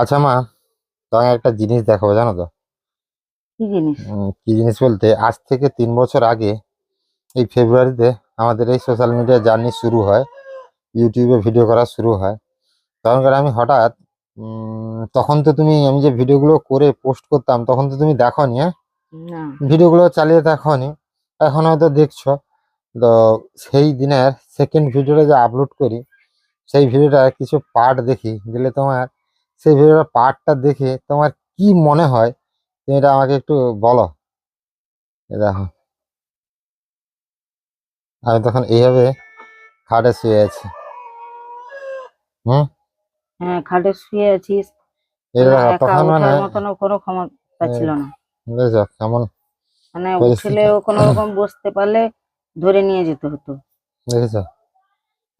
আচ্ছা মা তোমাকে একটা জিনিস দেখাবো জানো তো? কি জিনিস? কি জিনিস বলতে আজ থেকে তিন বছর আগে এই ফেব্রুয়ারিতে আমাদের এই সোশ্যাল মিডিয়া জার্নি শুরু হয় ইউটিউবে ভিডিও করা শুরু হয়। তখনকার আমি হঠাৎ তখন তো তুমি আমি যে ভিডিওগুলো করে পোস্ট করতাম তখন তো তুমি দেখোনি হ্যাঁ? ভিডিওগুলো চালিয়ে দেখো নি এখন হয়তো দেখছ। তো সেই দিনের সেকেন্ড ভিডিওটা যে আপলোড করি সেই ভিডিওটা কিছু পার্ট দেখি দিলে তোমার সেই ভিডিওটা পার্টটা দেখে তোমার কি মনে হয়? তুমি এটা আমাকে একটু বলো। দেখো। আমি তখন এইভাবে খাটে শুয়ে আছি। হুম? হ্যাঁ খাটে শুয়ে আছিস এটা তখন মানে কোনো ক্ষমতা ছিল না। বুঝেছ? কেমন মানে উঠলেও কোনো রকম বসতে পারলে ধরে নিয়ে যেতে হতো। দেখেছ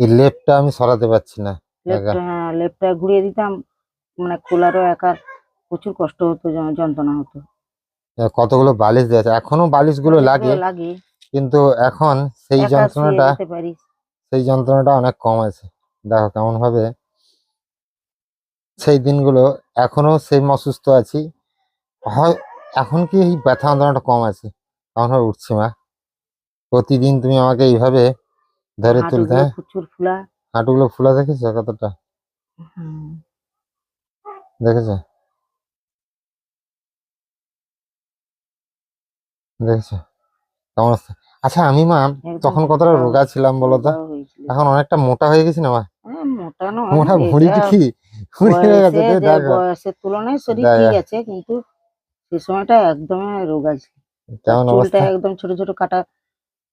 এই লেপটা আমি সরাতে পারছি না। লেপটা হ্যাঁ লেপটা ঘুরিয়ে দিতাম মানে খোলারও একার প্রচুর কষ্ট হতো যন্ত্রণা হতো। কতগুলো বালিশ দেওয়া আছে এখনও বালিশগুলো লাগে লাগে। কিন্তু এখন সেই যন্ত্রণাটা সেই যন্ত্রণাটা অনেক কম আছে দেখো কেমন ভাবে সেই দিনগুলো এখনও সেই অসুস্থ আছি। হয় এখন কি এই ব্যথা যন্ত্রণাটা কম আছে এখন হয় উঠছি মা? প্রতিদিন তুমি আমাকে এইভাবে ধরে তুলতে হাঁটুগুলো হ্যাঁ? ফুলা। হাঁটুগুলো ফুলে দেখেছ কতটা। দেখেছ? দেখেছ? কেমন অবস্থা? আচ্ছা আমি মা তখন কতটা রোগা ছিলাম বলো তো? মোটাও হয়েছিল। এখন অনেকটা মোটা হয়ে গেছি না মা? হ্যাঁ, মোটা ভুঁড়ি কি? হয়ে বয়সের তুলনায় শরীর। ঠিক আছে কিন্তু সে সময়টা একদমই রোগা ছিল। কেমন চুলটা একদম ছোট ছোট কাটা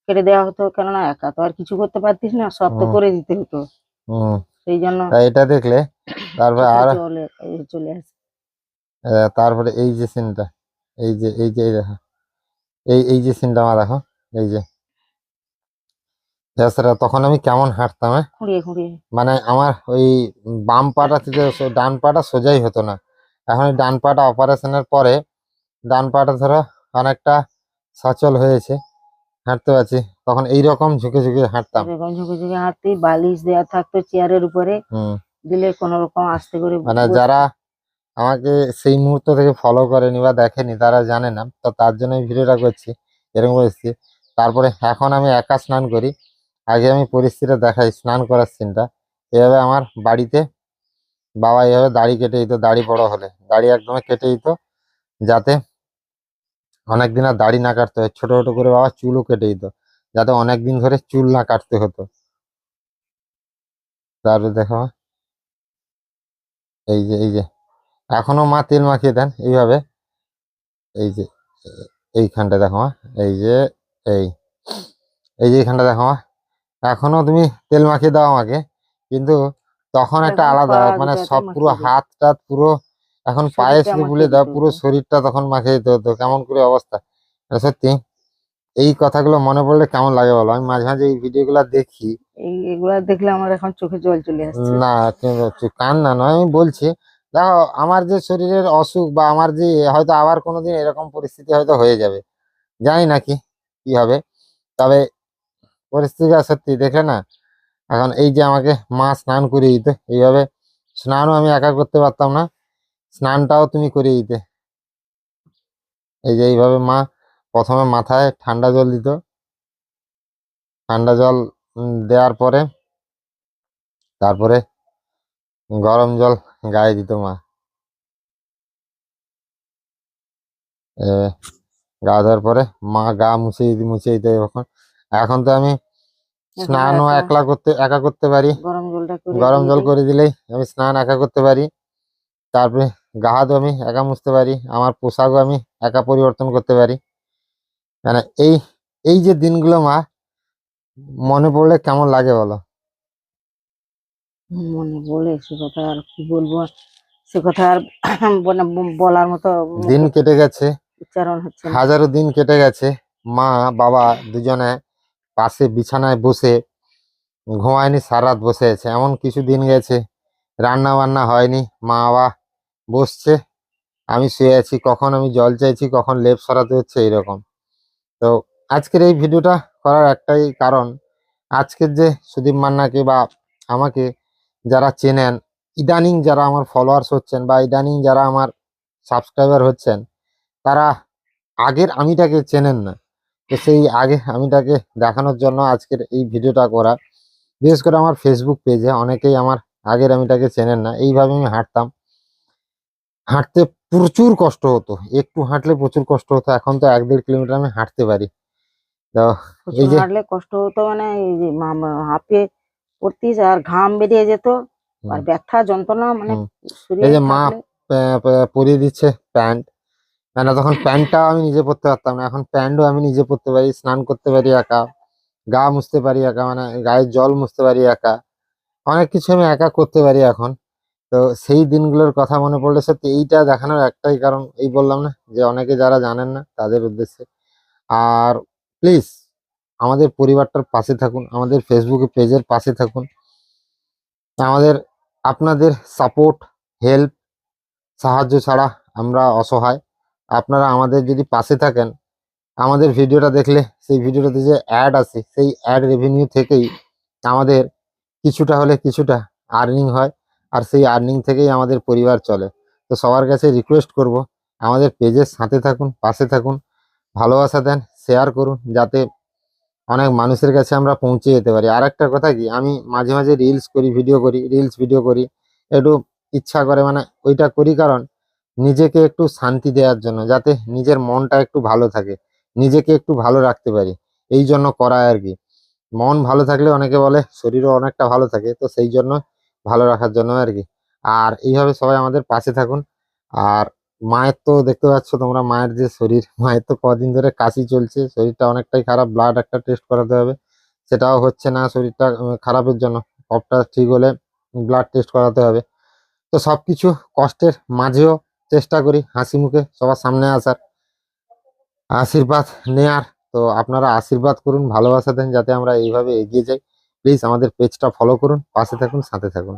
কেটে দেওয়া হতো কেননা একা তো আর কিছু করতে পারতিস না সব তো করে দিতে হতো। সেই জন্য এটা দেখলে তারপরে আর চলে আসে। তারপরে এই যে সিনটা এই যে এই যে দেখো। এই এই যে সিনটা আমার দেখো এই যে। তখন আমি কেমন হাঁটতাম হ্যাঁ? মানে আমার ওই বাম পাটা থেকে ডান পাটা সোজাই হতো না। এখন ডান পাটা অপারেশনের পরে ডান পাটা ধরো অনেকটা সচল হয়েছে হাঁটতে পারছি। তখন এই রকম ঝুঁকে ঝুঁকে হাঁটতাম। ঝুঁকে ঝুঁকে হাঁটতে বালিশ দেওয়া থাকতো চেয়ারের উপরে। হুম। দিলে কোনো রকম আস্তে করে মানে যারা আমাকে সেই মুহূর্ত থেকে ফলো করেনি বা দেখেনি, তারা জানে না। তো তার জন্য ভিডিওটা করছি, এরকম পরিস্থিতি তারপরে এখন আমি একা স্নান করি। আগে আমি পরিস্থিতিটা দেখাই, স্নান করার সিনটা এভাবে আমার বাড়িতে বাবা এভাবে দাড়ি কেটে দিত, দাড়ি বড় হলে। দাড়ি একদমই কেটে দিত, যাতে অনেক দিন আর দাড়ি না কাটতে হয়। ছোট ছোট করে বাবা চুলও কেটে দিত, যাতে অনেকদিন ধরে চুল না কাটতে হতো। তারপরে দেখো এই যে এই যে। এখনও মা তেল মাখিয়ে দেন এইভাবে। এই যে এইখানটা দেখো মা এই যে এই এই যে এইখানটা দেখো মা। এখনও তুমি তেল মাখিয়ে দাও আমাকে কিন্তু তখন একটা আলাদা মানে সব পুরো হাত টাত পুরো এখন পায়ে শুধু বুলে দাও পুরো শরীরটা তখন মাখিয়ে দিতে হতো কেমন করে অবস্থা। মানে সত্যি এই কথাগুলো মনে পড়লে কেমন লাগে বলো? আমি মাঝে মাঝে এই ভিডিওগুলো দেখি এই দেখলে আমার এখন চোখে জল চলে আসছে। না কান্না নয় বলছি, দেখো, আমার যে শরীরের অসুখ বা আমার যে, হয়তো আবার কোনোদিন এরকম পরিস্থিতি হয়তো হয়ে যাবে। জানি না কি কি হবে। তবে পরিস্থিতিটা সত্যি দেখে না, এখন এই যে আমাকে মা স্নান করিয়ে দিতে, এইভাবে স্নানও আমি একা করতে পারতাম না, স্নানটাও তুমি করিয়ে দিতে। এই যে এইভাবে মা প্রথমে মাথায় ঠান্ডা জল দিত। ঠান্ডা জল দেওয়ার পরে তারপরে গরম জল গায়ে দিত মা। গা দেওয়ার পরে মা গা মুছে দিতে মুছে দিতে এখন এখন তো আমি স্নানও একলা করতে একা করতে পারি। গরম জল করে দিলেই আমি স্নান একা করতে পারি। তারপরে গা হাতও আমি একা মুছতে পারি। আমার পোশাকও আমি একা পরিবর্তন করতে পারি। মানে এই এই যে দিনগুলো মা মনে পড়লে কেমন লাগে বলো? মনে বলে সে কথা আর কি বলব? সে কথা আর বলার মতো দিন কেটে গেছে। উচ্চারণ হচ্ছে হাজারো দিন কেটে গেছে। মা বাবা দুজনে পাশে বিছানায় বসে ঘুমায়নি সারা রাত বসে আছে। এমন কিছু দিন গেছে রান্না বান্না হয়নি। মা বাবা বসছে আমি শুয়ে আছি। কখন আমি জল চাইছি কখন লেপ সরাতে হচ্ছে এইরকম। তো আজকের এই ভিডিওটা করার একটাই কারণ। আজকের যে সুদীপ মান্নাকে বা আমাকে যারা চেনেন, ইদানিং যারা আমার ফলোয়ার্স হচ্ছেন বা ইদানিং যারা আমার সাবস্ক্রাইবার হচ্ছেন, তারা আগের আমিটাকে চেনেন না। তো সেই আগে আমিটাকে দেখানোর জন্য আজকের এই ভিডিওটা করা। বিশেষ করে আমার ফেসবুক পেজে অনেকেই আমার আগের আমিটাকে চেনেন না। এইভাবে আমি হাঁটতাম। হাঁটতে প্রচুর কষ্ট হতো। একটু হাঁটলে প্রচুর কষ্ট হতো। এখন তো এক দেড় কিলোমিটার আমি হাঁটতে পারি। তো প্রচুর এই যে- হাঁটলে কষ্ট হতো মানে এই যে পড়তিস আর ঘাম বেরিয়ে যেত আর। ব্যথা যন্ত্রণা মানে এই যে মা পরিয়ে দিচ্ছে প্যান্ট। মানে তখন প্যান্টটাও আমি নিজে পরতে পারতাম না। এখন প্যান্টও আমি নিজে পরতে পারি স্নান করতে পারি একা গা মুছতে পারি একা মানে গায়ে জল মুছতে পারি একা। অনেক কিছু আমি একা করতে পারি এখন। তো সেই দিনগুলোর কথা মনে পড়লে সত্যি এইটা দেখানোর একটাই কারণ এই বললাম না যে অনেকে যারা জানেন না তাদের উদ্দেশ্যে। আর প্লিজ আমাদের পরিবারটার পাশে থাকুন, আমাদের ফেসবুকে পেজের পাশে থাকুন। আমাদের আপনাদের সাপোর্ট হেল্প সাহায্য ছাড়া আমরা অসহায়। আপনারা আমাদের যদি পাশে থাকেন, আমাদের ভিডিওটা দেখলে সেই ভিডিওটাতে যে অ্যাড আসে সেই অ্যাড রেভিনিউ থেকেই আমাদের কিছুটা হলে কিছুটা আর্নিং হয় আর সেই আর্নিং থেকেই আমাদের পরিবার চলে। তো সবার কাছে রিকোয়েস্ট করব, আমাদের পেজের সাথে থাকুন, পাশে থাকুন, ভালোবাসা দেন শেয়ার করুন যাতে অনেক মানুষের কাছে আমরা পৌঁছে যেতে পারি। আর একটা কথা কি, আমি মাঝে মাঝে রিলস করি ভিডিও করি রিলস ভিডিও করি। একটু ইচ্ছা করে মানে ওইটা করি কারণ নিজেকে একটু শান্তি দেওয়ার জন্য, যাতে নিজের মনটা একটু ভালো থাকে, নিজেকে একটু ভালো রাখতে পারি। এই জন্য করা আর কি। মন ভালো থাকলে অনেকে বলে শরীরও অনেকটা ভালো থাকে, তো সেই জন্য ভালো রাখার জন্য আর কি। আর এইভাবে সবাই আমাদের পাশে থাকুন। আর মায়ের তো দেখতে পাচ্ছ তোমরা, মায়ের যে শরীর, মায়ের তো কদিন ধরে কাশি চলছে, শরীরটা অনেকটাই খারাপ ব্লাড একটা টেস্ট করাতে হবে, সেটাও হচ্ছে না শরীরটা খারাপের জন্য কফটা ঠিক হলে ব্লাড টেস্ট করাতে হবে। তো সবকিছু কষ্টের মাঝেও চেষ্টা করি হাসি মুখে সবার সামনে আসার, আশীর্বাদ নেয়ার। তো আপনারা আশীর্বাদ করুন, ভালোবাসা দেন যাতে আমরা এইভাবে এগিয়ে যাই। প্লিজ আমাদের পেজটা ফলো করুন, পাশে থাকুন, সাথে থাকুন।